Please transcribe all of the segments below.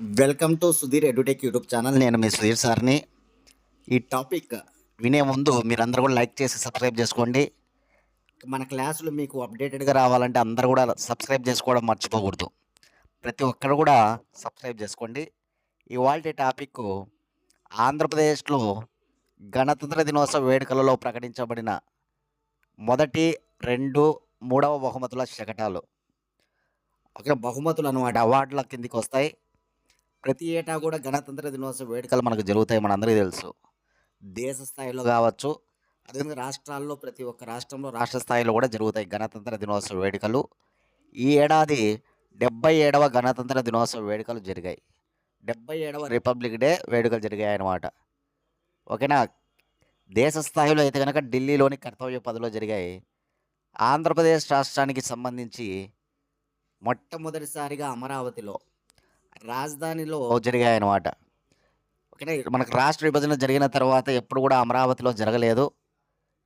Welcome to Sudheer edutech youtube channel. నేను మీ సుధీర్ సార్ని. ఈ టాపిక్ వినే ముందు మీరందరూ కూడా లైక్ చేసి సబ్స్క్రైబ్ చేసుకోండి. మన క్లాసులు మీకు అప్డేటెడ్గా రావాలంటే అందరూ కూడా సబ్స్క్రైబ్ చేసుకోవడం మర్చిపోకూడదు. ప్రతి ఒక్కరు కూడా సబ్స్క్రైబ్ చేసుకోండి. ఇవాళ టాపిక్ ఆంధ్రప్రదేశ్లో గణతంత్ర దినోత్సవ వేడుకలలో ప్రకటించబడిన మొదటి రెండు మూడవ బహుమతుల శకటాలు. ఓకే బహుమతులు అనమాట అవార్డుల కిందికి వస్తాయి ప్రతి ఏటా కూడా గణతంత్ర దినోత్సవ వేడుకలు మనకు జరుగుతాయి మనందరికీ తెలుసు. దేశ స్థాయిలో కావచ్చు అదేవిధంగా రాష్ట్రాల్లో ప్రతి ఒక్క రాష్ట్రంలో రాష్ట్ర స్థాయిలో కూడా జరుగుతాయి గణతంత్ర దినోత్సవ వేడుకలు. ఈ ఏడాది డెబ్బై ఏడవ గణతంత్ర దినోత్సవ వేడుకలు జరిగాయి. డెబ్బై ఏడవ రిపబ్లిక్ డే వేడుకలు జరిగాయి అన్నమాట. ఓకేనా? దేశ స్థాయిలో అయితే కనుక ఢిల్లీలోని కర్తవ్య పదలో జరిగాయి. ఆంధ్రప్రదేశ్ రాష్ట్రానికి సంబంధించి మొట్టమొదటిసారిగా అమరావతిలో రాజధానిలో జరిగాయి అన్నమాట ఓకేనా మనకు రాష్ట్ర విభజన జరిగిన తర్వాత ఎప్పుడు కూడా అమరావతిలో జరగలేదు.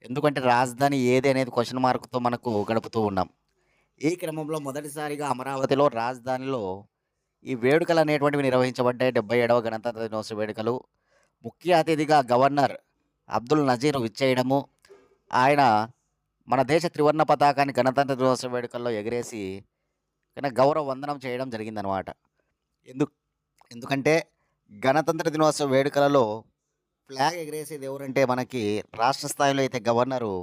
ఎందుకంటే రాజధాని ఏది అనేది క్వశ్చన్ మార్క్తో మనకు గడుపుతూ ఉన్నాం. ఈ క్రమంలో మొదటిసారిగా అమరావతిలో రాజధానిలో ఈ వేడుకలు అనేటువంటివి నిర్వహించబడ్డాయి. డెబ్బై ఏడవ గణతంత్ర దినోత్సవ వేడుకలు. ముఖ్య అతిథిగా గవర్నర్ అబ్దుల్ నజీర్ విచ్చేయడము. ఆయన మన దేశ త్రివర్ణ పతాకాన్ని గణతంత్ర దినోత్సవ వేడుకల్లో ఎగిరేసి కానీ గౌరవ వందనం చేయడం జరిగిందనమాట ఎందుకు? ఎందుకంటే గణతంత్ర దినోత్సవ వేడుకలలో ఫ్లాగ్ ఎగరేసేది ఎవరంటే మనకి రాష్ట్ర స్థాయిలో అయితే గవర్నరు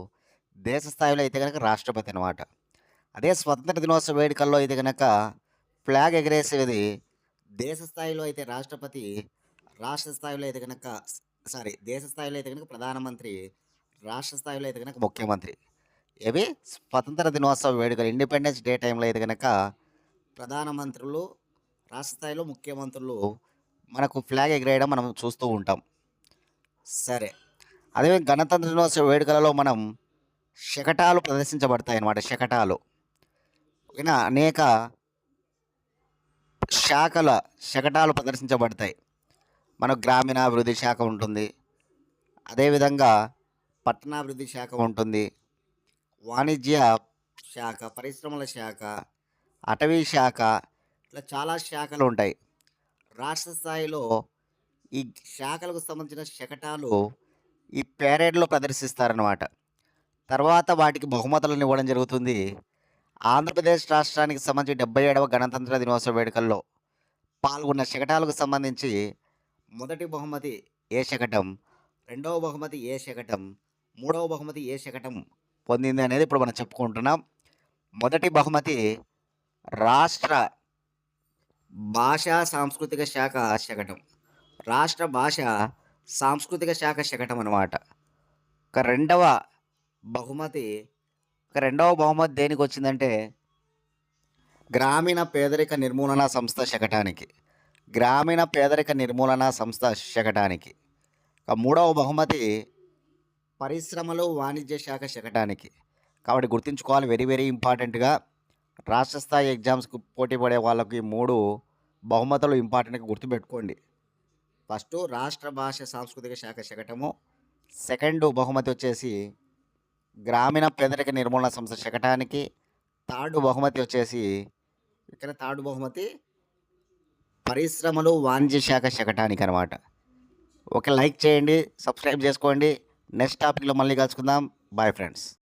దేశ స్థాయిలో అయితే కనుక రాష్ట్రపతి అనమాట అదే స్వతంత్ర దినోత్సవ వేడుకల్లో అయితే కనుక ఫ్లాగ్ ఎగరేసేది దేశ స్థాయిలో అయితే రాష్ట్రపతి రాష్ట్ర స్థాయిలో అయితే కనుక సారీ దేశ స్థాయిలో అయితే కనుక ప్రధానమంత్రి రాష్ట్ర స్థాయిలో అయితే కనుక ముఖ్యమంత్రి. ఇవి స్వతంత్ర దినోత్సవ వేడుకలు. ఇండిపెండెన్స్ డే టైంలో అయితే కనుక ప్రధానమంత్రులు రాష్ట్ర స్థాయిలో ముఖ్యమంత్రులు మనకు ఫ్లాగ్ ఎగిరేయడం మనం చూస్తూ ఉంటాం. సరే. అదే గణతంత్ర దినోత్సవ వేడుకలలో మనం శకటాలు ప్రదర్శించబడతాయి అన్నమాట శకటాలు. ఓకేనా? అనేక శాఖల శకటాలు ప్రదర్శించబడతాయి. మన గ్రామీణాభివృద్ధి శాఖ ఉంటుంది. అదేవిధంగా పట్టణాభివృద్ధి శాఖ ఉంటుంది. వాణిజ్య శాఖ పరిశ్రమల శాఖ అటవీ శాఖ ఇట్లా చాలా శాఖలు ఉంటాయి. రాష్ట్ర స్థాయిలో ఈ శాఖలకు సంబంధించిన శకటాలు ఈ పేరేడ్లో ప్రదర్శిస్తారనమాట తర్వాత వాటికి బహుమతులను ఇవ్వడం జరుగుతుంది. ఆంధ్రప్రదేశ్ రాష్ట్రానికి సంబంధించి డెబ్బై ఏడవ గణతంత్ర దినోత్సవ వేడుకల్లో పాల్గొన్న శకటాలకు సంబంధించి మొదటి బహుమతి ఏ శకటం రెండవ బహుమతి ఏ శకటం మూడవ బహుమతి ఏ శకటం పొందింది అనేది ఇప్పుడు మనం చెప్పుకుంటున్నాం. మొదటి బహుమతి రాష్ట్ర భాషా సాంస్కృతిక శాఖ శకటం. రాష్ట్ర భాష సాంస్కృతిక శాఖ శకటం అనమాట ఒక రెండవ బహుమతి ఒక రెండవ బహుమతి దేనికి వచ్చిందంటే గ్రామీణ పేదరిక నిర్మూలన సంస్థ శకటానికి. గ్రామీణ పేదరిక నిర్మూలన సంస్థ శకటానికి. ఒక మూడవ బహుమతి పరిశ్రమలు వాణిజ్య శాఖ శకటానికి. కాబట్టి గుర్తుంచుకోవాలి వెరీ వెరీ ఇంపార్టెంట్గా రాష్ట్ర స్థాయి ఎగ్జామ్స్కి పోటీ పడే వాళ్ళకి ఈ మూడు బహుమతులు ఇంపార్టెంట్గా గుర్తుపెట్టుకోండి. ఫస్ట్ రాష్ట్ర భాష సాంస్కృతిక శాఖ శకటము. సెకండ్ బహుమతి వచ్చేసి గ్రామీణ పేదరిక నిర్మూలన సంస్థ శకటానికి. థర్డ్ బహుమతి వచ్చేసి ఇక్కడ థర్డ్ బహుమతి పరిశ్రమలు వాణిజ్య శాఖ శకటానికి అనమాట ఒక లైక్ చేయండి సబ్స్క్రైబ్ చేసుకోండి. నెక్స్ట్ టాపిక్లో మళ్ళీ కలుసుకుందాం. Bye friends.